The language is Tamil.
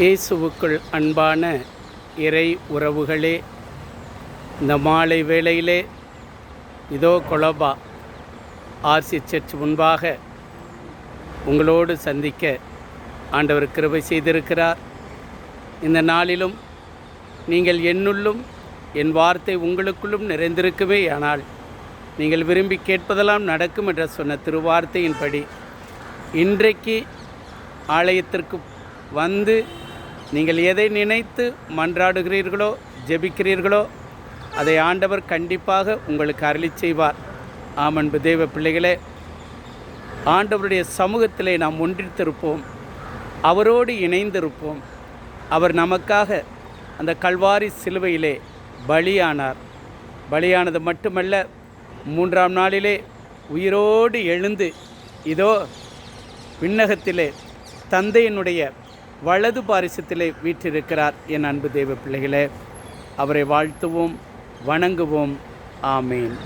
இயேசுவுக்குள் அன்பான இறை உறவுகளே இந்த மாலை வேளையிலே இதோ கொலபா ஆர்சி சர்ச் முன்பாக உங்களோடு சந்திக்க ஆண்டவர் கிருபை செய்திருக்கிறார். இந்த நாளிலும் நீங்கள் என்னுள்ளும் என் வார்த்தை உங்களுக்குள்ளும் நிறைந்திருக்குமே ஆனால் நீங்கள் விரும்பி கேட்பதெல்லாம் நடக்கும் என்ற சொன்ன திருவார்த்தையின்படி இன்றைக்கு ஆலயத்திற்கு வந்து நீங்கள் எதை நினைத்து மன்றாடுகிறீர்களோ ஜெபிக்கிறீர்களோ அதை ஆண்டவர் கண்டிப்பாக உங்களுக்கு அருளி செய்வார். ஆமன்பு தெய்வ பிள்ளைகளே ஆண்டவருடைய சமூகத்திலே நாம் ஒன்றித்திருப்போம். அவரோடு இணைந்திருப்போம். அவர் நமக்காக அந்த கல்வாரி சிலுவையிலே பலியானார். பலியானது மட்டுமல்ல மூன்றாம் நாளிலே உயிரோடு எழுந்து இதோ விண்ணகத்திலே தந்தையினுடைய வலது பாரிசத்திலே வீற்றிருக்கிறார் என் அன்பு தெய்வ பிள்ளைகளே. அவரை வாழ்த்துவோம் வணங்குவோம். ஆமேன்.